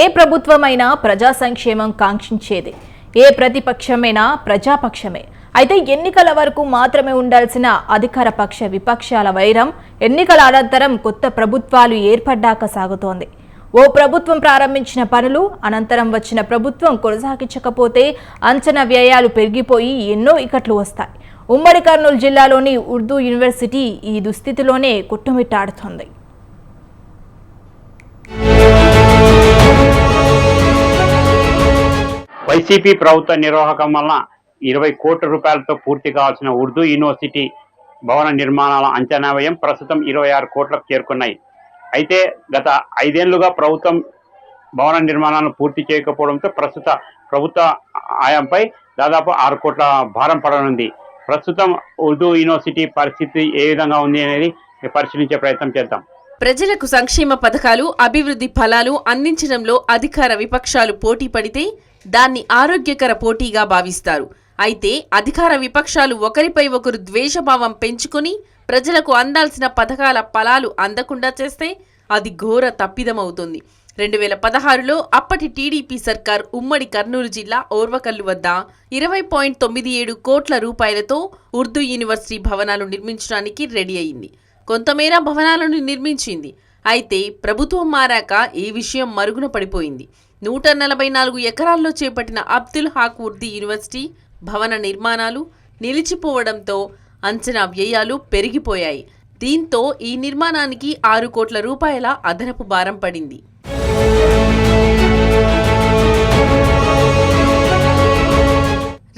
ఏ ప్రభుత్వమైనా ప్రజా సంక్షేమం కాంక్షించేది. ఏ ప్రతిపక్షమైనా ప్రజాపక్షమే. అయితే ఎన్నికల వరకు మాత్రమే ఉండాల్సిన అధికార పక్ష విపక్షాల వైరం ఎన్నికల అనంతరం కొత్త ప్రభుత్వాలు ఏర్పడ్డాక సాగుతోంది. ఓ ప్రభుత్వం ప్రారంభించిన పనులు అనంతరం వచ్చిన ప్రభుత్వం కొనసాగించకపోతే అంచనా వ్యయాలు పెరిగిపోయి ఎన్నో ఇకట్లు వస్తాయి. ఉమ్మడి కర్నూలు జిల్లాలోని ఉర్దూ యూనివర్సిటీ ఈ దుస్థితిలోనే కొట్టుమిట్టాడుతోంది. వైసీపీ ప్రభుత్వ నిర్వాహకం వలన ఇరవై కోట్ల రూపాయలతో పూర్తి కావాల్సిన ఉర్దూ యూనివర్సిటీ భవన నిర్మాణాల అంచనా వ్యయం ప్రస్తుతం ఇరవై ఆరు కోట్లకు చేరుకున్నాయి. అయితే గత ఐదేళ్ళుగా ప్రభుత్వం భవన నిర్మాణాలను పూర్తి చేయకపోవడంతో ప్రస్తుత ప్రభుత్వ ఆయంపై దాదాపు ఆరు కోట్ల భారం పడనుంది. ప్రస్తుతం ఉర్దూ యూనివర్సిటీ పరిస్థితి ఏ విధంగా ఉంది అనేది పరిశీలించే ప్రయత్నం చేద్దాం. ప్రజలకు సంక్షేమ పథకాలు అభివృద్ధి ఫలాలు అందించడంలో అధికార విపక్షాలు పోటీ పడితే దాన్ని ఆరోగ్యకర పోటీగా భావిస్తారు. అయితే అధికార విపక్షాలు ఒకరిపై ఒకరు ద్వేషభావం పెంచుకొని ప్రజలకు అందాల్సిన పథకాల ఫలాలు అందకుండా చేస్తే అది ఘోర తప్పిదమవుతుంది. రెండు వేల పదహారులో అప్పటి టీడీపీ సర్కార్ ఉమ్మడి కర్నూలు జిల్లా ఓర్వకల్లు వద్ద ఇరవై పాయింట్ తొమ్మిది ఏడు కోట్ల రూపాయలతో ఉర్దూ యూనివర్సిటీ భవనాలు నిర్మించడానికి రెడీ అయింది. కొంతమేర భవనాలను నిర్మించింది. అయితే ప్రభుత్వం మారాక ఈ విషయం మరుగున పడిపోయింది. నూట నలభై నాలుగు ఎకరాల్లో చేపట్టిన అబ్దుల్ హాక్ ఉర్దీ యూనివర్సిటీ భవన నిర్మాణాలు నిలిచిపోవడంతో అంచనా వ్యయాలు పెరిగిపోయాయి. దీంతో ఈ నిర్మాణానికి ఆరు కోట్ల రూపాయల అదనపు భారం పడింది.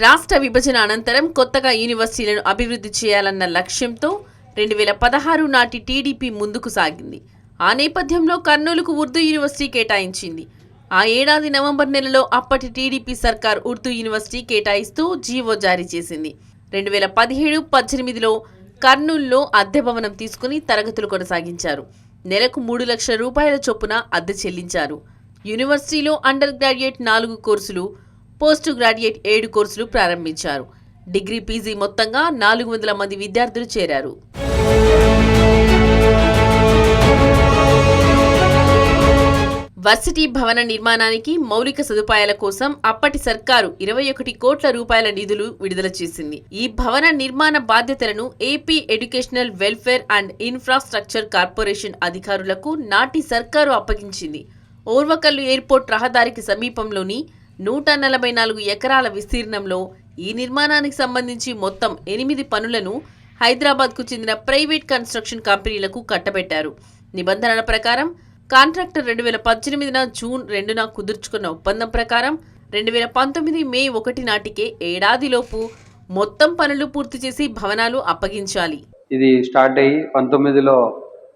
రాష్ట్ర విభజన అనంతరం కొత్తగా యూనివర్సిటీలను అభివృద్ధి చేయాలన్న లక్ష్యంతో రెండు వేల పదహారు నాటి టీడీపీ ముందుకు సాగింది. ఆ నేపథ్యంలో కర్నూలుకు ఉర్దూ యూనివర్సిటీ కేటాయించింది. ఆ ఏడాది నవంబర్ నెలలో అప్పటి టీడీపీ సర్కార్ ఉర్దూ యూనివర్సిటీ కేటాయిస్తూ జీవో జారీ చేసింది. రెండు వేల పదిహేడు పద్దెనిమిదిలో కర్నూలులో అద్దె భవనం తీసుకుని తరగతులు కొనసాగించారు. నెలకు మూడు లక్షల రూపాయల చొప్పున అద్దె చెల్లించారు. యూనివర్సిటీలో అండర్ గ్రాడ్యుయేట్ నాలుగు కోర్సులు పోస్ట్ గ్రాడ్యుయేట్ ఏడు కోర్సులు ప్రారంభించారు. డిగ్రీ పీజీ మొత్తంగా నాలుగు వందల మంది విద్యార్థులు చేరారు. వర్సిటీ భవన నిర్మాణానికి మౌలిక సదుపాయాల కోసం అప్పటి సర్కారు ఇరవై ఒకటి కోట్ల రూపాయల నిధులు విడుదల చేసింది. ఈ భవన నిర్మాణ బాధ్యతలను AP educational welfare and infrastructure corporation అధికారులకు నాటి సర్కారు అప్పగించింది. ఓర్వకల్లు ఎయిర్పోర్ట్ రహదారికి సమీపంలోని నూట నలభై నాలుగు ఎకరాల విస్తీర్ణంలో ఈ నిర్మాణానికి సంబంధించి మొత్తం ఎనిమిది పనులను హైదరాబాద్కు చెందిన ప్రైవేట్ కన్స్ట్రక్షన్ కంపెనీలకు కట్టబెట్టారు. నిబంధనల ప్రకారం కాంట్రాక్టర్ రెండు వేల పద్దెనిమిదిన జూన్ రెండున కుదుర్చుకున్న ఒప్పందం ప్రకారం రెండు వేల పంతొమ్మిది మే ఒకటి నాటికే ఏడాదిలోపు మొత్తం పనులు పూర్తి చేసి భవనాలు అప్పగించాలి. ఇది స్టార్ట్ అయ్యి పంతొమ్మిదిలో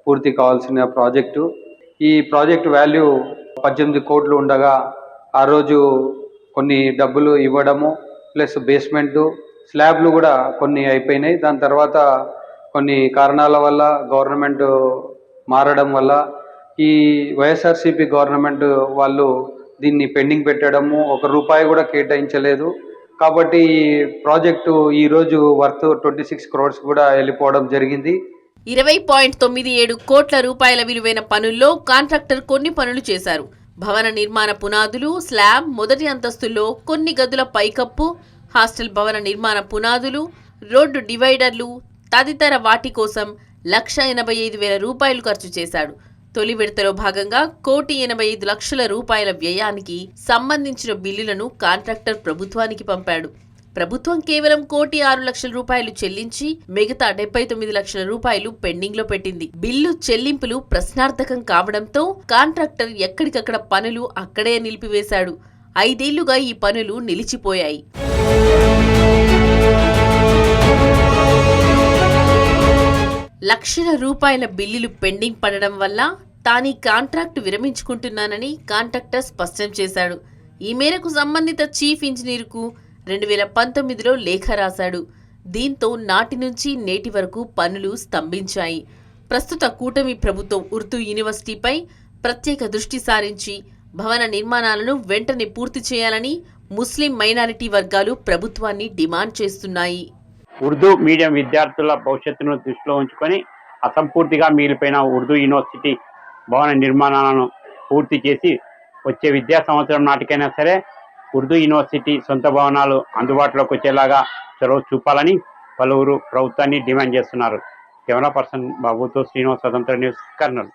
పూర్తి కావాల్సిన ప్రాజెక్టు. ఈ ప్రాజెక్ట్ వాల్యూ పద్దెనిమిది కోట్లు ఉండగా ఆ రోజు కొన్ని డబ్బులు ఇవ్వడము ప్లస్ బేస్మెంట్ స్లాబ్లు కూడా కొన్ని అయిపోయినాయి. దాని తర్వాత కొన్ని కారణాల వల్ల గవర్నమెంట్ మారడం వల్ల ఈ వైఎస్ఆర్సీపీ గవర్నమెంట్ వాళ్ళు దీన్ని పెండింగ్ పెట్టడము ఒక రూపాయి కూడా కేటాయించలేదు. కాబట్టి ఈ ప్రాజెక్టు ఈరోజు వర్త్ ట్వంటీ సిక్స్ క్రోడ్స్ కూడా వెళ్ళిపోవడం జరిగింది. ఇరవై పాయింట్ తొమ్మిది ఏడు కోట్ల రూపాయల విలువైన పనుల్లో కాంట్రాక్టర్ కొన్ని పనులు చేశారు. భవన నిర్మాణ పునాదులు స్లాబ్ మొదటి అంతస్తుల్లో కొన్ని గదుల పైకప్పు హాస్టల్ భవన నిర్మాణ పునాదులు రోడ్డు డివైడర్లు తదితర వాటి కోసం లక్ష ఎనభై ఐదు వేల రూపాయలు ఖర్చు చేశాడు. తొలి విడతలో భాగంగా కోటి ఎనభై ఐదు లక్షల రూపాయల వ్యయానికి సంబంధించిన బిల్లులను కాంట్రాక్టర్ ప్రభుత్వానికి పంపాడు. ప్రభుత్వం కేవలం కోటి ఆరు లక్షల రూపాయలు చెల్లించి మిగతా డెబ్బై తొమ్మిది లక్షల రూపాయలు పెండింగ్లో పెట్టింది. బిల్లు చెల్లింపులు ప్రశ్నార్థకం కావడంతో కాంట్రాక్టర్ ఎక్కడికక్కడ పనులు అక్కడే నిలిపివేశాడు. ఐదేళ్ళుగా ఈ పనులు నిలిచిపోయాయి. లక్షల రూపాయల బిల్లులు పెండింగ్ పడడం వల్ల తానీ కాంట్రాక్టు విరమించుకుంటున్నానని కాంట్రాక్టర్ స్పష్టం చేశాడు. ఈ మేరకు సంబంధిత చీఫ్ ఇంజనీర్కు రెండు వేల పంతొమ్మిదిలో లేఖ రాశాడు. దీంతో నాటి నుంచి నేటి వరకు పనులు స్తంభించాయి. ప్రస్తుత కూటమి ప్రభుత్వం ఉర్దూ యూనివర్సిటీపై ప్రత్యేక దృష్టి సారించి భవన నిర్మాణాలను వెంటనే పూర్తి చేయాలని ముస్లిం మైనారిటీ వర్గాలు ప్రభుత్వాన్ని డిమాండ్ చేస్తున్నాయి. ఉర్దూ మీడియం విద్యార్థుల భవిష్యత్తును దృష్టిలో ఉంచుకొని అసంపూర్తిగా మిగిలిపోయిన ఉర్దూ యూనివర్సిటీ భవన నిర్మాణాలను పూర్తి చేసి వచ్చే విద్యా సంవత్సరం నాటికైనా సరే ఉర్దూ యూనివర్సిటీ సొంత భవనాలు అందుబాటులోకి వచ్చేలాగా చొరవ చూపాలని పలువురు ప్రభుత్వాన్ని డిమాండ్ చేస్తున్నారు. కెమెరా పర్సన్ బాబుతో శ్రీనివాస్ స్వతంత్ర న్యూస్ కర్నూలు.